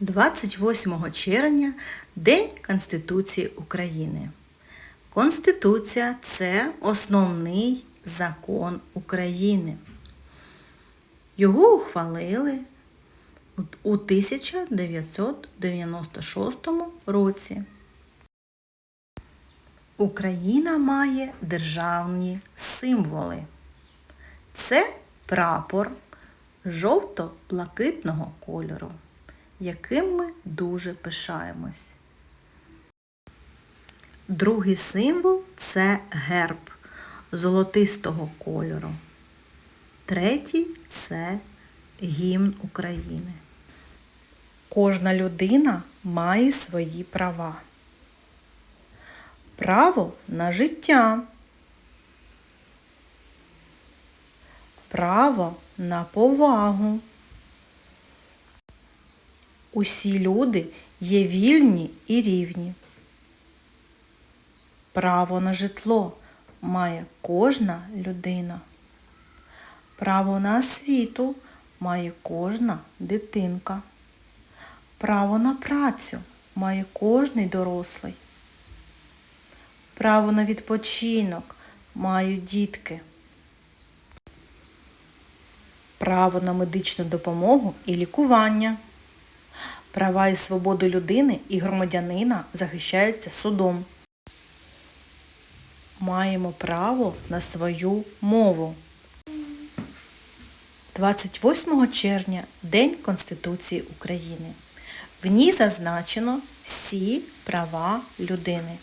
28 червня День Конституції України. Конституція це основний закон України. Його ухвалили у- у 1996 році. Україна має державні символи. Це прапор жовто-блакитного кольору, яким ми дуже пишаємось. Другий символ це герб золотистого кольору. Третій це гімн України. Кожна людина має свої права. Право на життя. Право на повагу. Усі люди є вільні і рівні. Право на житло має кожна людина. Право на освіту має кожна дитинка. Право на працю має кожний дорослий. Право на відпочинок мають дітки. Право на медичну допомогу і лікування. Права і свободи людини і громадянина захищаються судом. Маємо право на свою мову. 28 червня День Конституції України. В ній зазначено всі права людини.